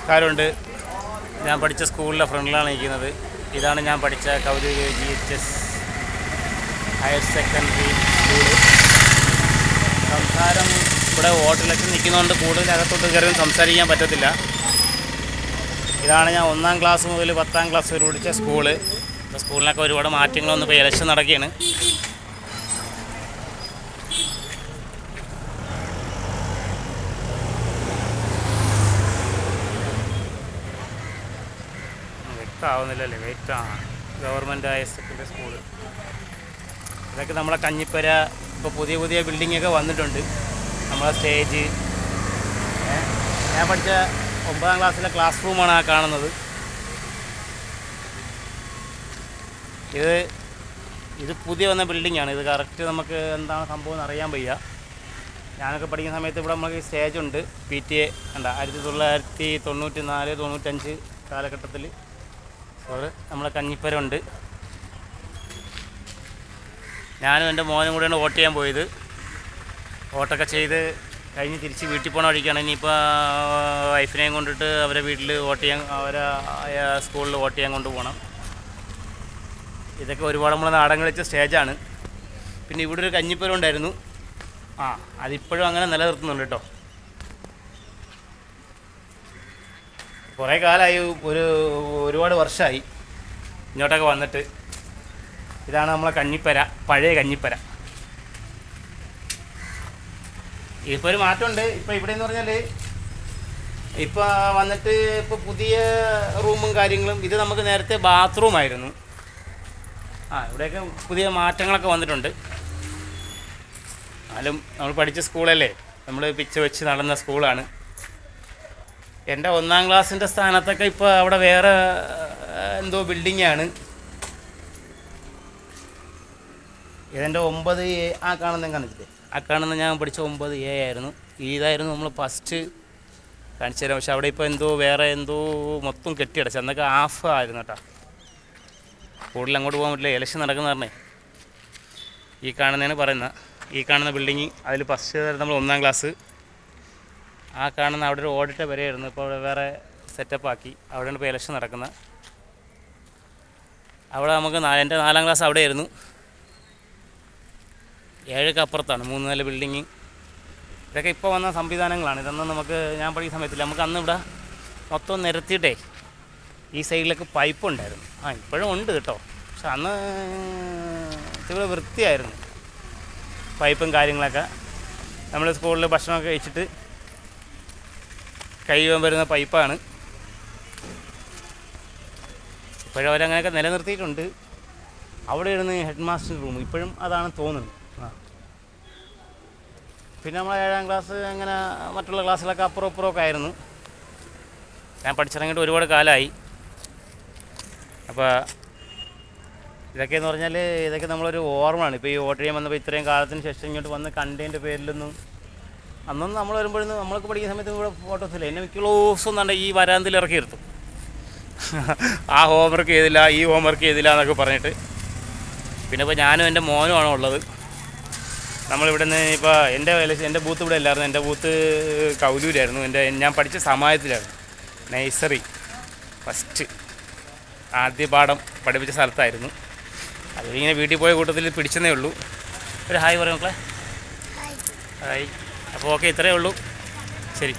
നമസ്കാരമുണ്ട് ഞാൻ പഠിച്ച സ്കൂളിലെ ഫ്രണ്ടിലാണ് നിൽക്കുന്നത്. ഇതാണ് ഞാൻ പഠിച്ച കൗതുക G H S higher secondary school സംസാരം ഇവിടെ ഹോട്ടലൊക്കെ നിൽക്കുന്നതുകൊണ്ട് കൂടുതൽ അകത്തോട്ട് കയറി സംസാരിക്കാൻ പറ്റത്തില്ല. ഇതാണ് ഞാൻ ഒന്നാം ക്ലാസ് മുതൽ പത്താം ക്ലാസ് വരെ പഠിച്ച സ്കൂൾ. ഇപ്പോൾ സ്കൂളിനൊക്കെ ഒരുപാട് മാറ്റങ്ങളൊന്നും ഇപ്പോൾ ഇലക്ഷൻ നടക്കുകയാണ്. വ്യക്തമാവുന്നില്ലല്ലേ വെയിറ്റ് ആ. ഗവൺമെന്റ് ഹയർ സെക്കൻഡറി സ്കൂൾ ഇതൊക്കെ നമ്മളെ കഞ്ഞിപ്പര ഇപ്പോൾ പുതിയ പുതിയ ബിൽഡിംഗ് ഒക്കെ വന്നിട്ടുണ്ട്. നമ്മളെ സ്റ്റേജ് ഞാൻ പഠിച്ച ഒമ്പതാം ക്ലാസ്സിലെ ക്ലാസ് റൂമാണ് ആ കാണുന്നത്. ഇത് ഇത് പുതിയ വന്ന ബിൽഡിങ്ങാണ് ഇത് കറക്റ്റ് നമുക്ക് എന്താണ് സംഭവം എന്ന് അറിയാൻ വയ്യ. ഞാനൊക്കെ പഠിക്കുന്ന സമയത്ത് ഇവിടെ നമുക്ക് സ്റ്റേജ് ഉണ്ട്. പി ടി എ ഉണ്ട് ആയിരത്തി തൊള്ളായിരത്തി തൊണ്ണൂറ്റി നാല് തൊണ്ണൂറ്റഞ്ച് കാലഘട്ടത്തിൽ നമ്മളെ കഞ്ഞിപ്പര ഉണ്ട് ഞാനും എന്റെ മോനും കൂടെയാണ് വോട്ട് ചെയ്യാൻ പോയത്. വോട്ടൊക്കെ ചെയ്ത് കഴിഞ്ഞ് തിരിച്ച് വീട്ടിൽ പോകണ വഴിക്കാണ്. ഇനിയിപ്പോൾ വൈഫിനെയും കൊണ്ടിട്ട് അവരെ വീട്ടിൽ വോട്ട് ചെയ്യാൻ അവരെ സ്കൂളിൽ വോട്ട് ചെയ്യാൻ കൊണ്ട് പോകണം ഇതൊക്കെ ഒരുപാട് നമ്മൾ നാടൻ കളിച്ച സ്റ്റേജാണ്. പിന്നെ ഇവിടെ ഒരു കഞ്ഞിപ്പുരം ഉണ്ടായിരുന്നു ആ അതിപ്പോഴും അങ്ങനെ നിലനിർത്തുന്നുണ്ട് കേട്ടോ. കുറേ കാലമായി ഒരു ഒരുപാട് വർഷമായി ഇങ്ങോട്ടൊക്കെ വന്നിട്ട്. ഇതാണ് നമ്മളെ കഞ്ഞിപ്പര പഴയ കഞ്ഞിപ്പര. ഇപ്പോൾ ഒരു മാറ്റമുണ്ട്. ഇപ്പോൾ ഇവിടെ എന്ന് പറഞ്ഞാൽ ഇപ്പോൾ വന്നിട്ട് ഇപ്പോൾ പുതിയ റൂമും കാര്യങ്ങളും ഇത് നമുക്ക് നേരത്തെ ബാത്റൂം ആയിരുന്നു. ആ ഇവിടെയൊക്കെ പുതിയ മാറ്റങ്ങളൊക്കെ വന്നിട്ടുണ്ട്. എന്നാലും നമ്മൾ പഠിച്ച സ്കൂളല്ലേ? നമ്മൾ പിച്ച വെച്ച് നടന്ന സ്കൂളാണ്. എന്റെ ഒന്നാം ക്ലാസ്സിന്റെ സ്ഥാനത്തൊക്കെ ഇപ്പോൾ അവിടെ വേറെ എന്തോ ബിൽഡിങ്ങാണ്. ഇതെന്റെ ഒമ്പത് എ ആ കാണുന്ന കാണിച്ചില്ലേ ആ കാണുന്ന ഞാൻ പഠിച്ച ഒമ്പത് എ ആയിരുന്നു. ഇതായിരുന്നു നമ്മൾ ഫസ്റ്റ് കാണിച്ചു തരാം. പക്ഷെ അവിടെ ഇപ്പോൾ എന്തോ വേറെ എന്തോ മൊത്തം കെട്ടിയടച്ചു. അന്നൊക്കെ ഹാഫ് ആയിരുന്നു കേട്ടോ. കൂടുതൽ അങ്ങോട്ട് പോകാൻ പറ്റില്ല. ഇലക്ഷൻ നടക്കുന്ന പറഞ്ഞേ. ഈ കാണുന്നതാണ് പറയുന്നത്. ഈ കാണുന്ന ബിൽഡിങ് അതിൽ ഫസ്റ്റ് നമ്മൾ ഒന്നാം ക്ലാസ് ആ കാണുന്ന അവിടെ ഒരു ഓഡിറ്റ് വരെയായിരുന്നു. ഇപ്പോൾ അവിടെ വേറെ സെറ്റപ്പ് ആക്കി. അവിടെയാണ് ഇപ്പോൾ ഇലക്ഷൻ നടക്കുന്നത്. അവിടെ നമുക്ക് എന്റെ നാലാം ക്ലാസ് അവിടെയായിരുന്നു. ഏഴൊക്കെ അപ്പുറത്താണ്. മൂന്ന് നില ബിൽഡിങ് ഇതൊക്കെ ഇപ്പോൾ വന്ന സംവിധാനങ്ങളാണ്. ഇതൊന്നും നമുക്ക് ഞാൻ പഠിക്കുന്ന സമയത്തില്ല. നമുക്ക് അന്ന് ഇവിടെ മൊത്തം നിരത്തിയിട്ടേ ഈ സൈഡിലൊക്കെ പൈപ്പ് ഉണ്ടായിരുന്നു. ആ ഇപ്പോഴും ഉണ്ട് കേട്ടോ. പക്ഷെ അന്ന് ഇവിടെ വൃത്തിയായിരുന്നു. പൈപ്പും കാര്യങ്ങളൊക്കെ. നമ്മൾ സ്കൂളിൽ ഭക്ഷണമൊക്കെ കഴിച്ചിട്ട് കഴിയുവാൻ വരുന്ന പൈപ്പാണ്. ഇപ്പോഴും അവരങ്ങനെയൊക്കെ നിലനിർത്തിയിട്ടുണ്ട്. അവിടെ ഇരുന്ന് ഹെഡ് മാസ്റ്റർ റൂം ഇപ്പോഴും അതാണ് തോന്നുന്നത്. പിന്നെ നമ്മൾ ഏഴാം ക്ലാസ് അങ്ങനെ മറ്റുള്ള ക്ലാസ്സിലൊക്കെ അപ്പുറം ഇപ്പുറമൊക്കെ ആയിരുന്നു. ഞാൻ പഠിച്ചിറങ്ങിയിട്ട് ഒരുപാട് കാലമായി. അപ്പോൾ ഇതൊക്കെയെന്ന് പറഞ്ഞാൽ ഇതൊക്കെ നമ്മളൊരു ഓർമ്മയാണ്. ഇപ്പോൾ ഈ വോട്ട് ചെയ്യാൻ വന്നപ്പോൾ ഇത്രയും കാലത്തിന് ശേഷം ഇങ്ങോട്ട് വന്ന് കണ്ടതിന്റെ പേരിലൊന്നും അന്നൊന്നും നമ്മൾ വരുമ്പോഴൊന്നും നമ്മളൊക്കെ പഠിക്കുന്ന സമയത്ത് ഇവിടെ ഫോട്ടോസ് ഇല്ല. എന്നെ മിക്ക ദിവസവും കണ്ട ഈ വരാന്തിൽ ഇറക്കി എടുത്തു ആ ഹോംവർക്ക് ചെയ്തില്ല ഈ ഹോംവർക്ക് ചെയ്തില്ല എന്നൊക്കെ പറഞ്ഞിട്ട്. പിന്നെ ഇപ്പോൾ ഞാനും എന്റെ മോനുമാണ് ഉള്ളത്. നമ്മളിവിടെ നിന്ന് ഇപ്പോൾ എന്റെ എന്റെ ബൂത്ത് ഇവിടെ അല്ലായിരുന്നു. എന്റെ ബൂത്ത് കൗലൂരായിരുന്നു. എന്റെ ഞാൻ പഠിച്ച സമയത്തിലായിരുന്നു നഴ്സറി ഫസ്റ്റ് ആദ്യ പാഠം പഠിപ്പിച്ച സ്ഥലത്തായിരുന്നു. അതിലിങ്ങനെ വീട്ടിൽ പോയ കൂട്ടത്തിൽ പിടിച്ചതേ ഉള്ളൂ. ഒരു ഹായ് പറയാം മക്കളെ. ഹായ്. അപ്പോൾ ഓക്കെ ഇത്രയേ ഉള്ളൂ. ശരി.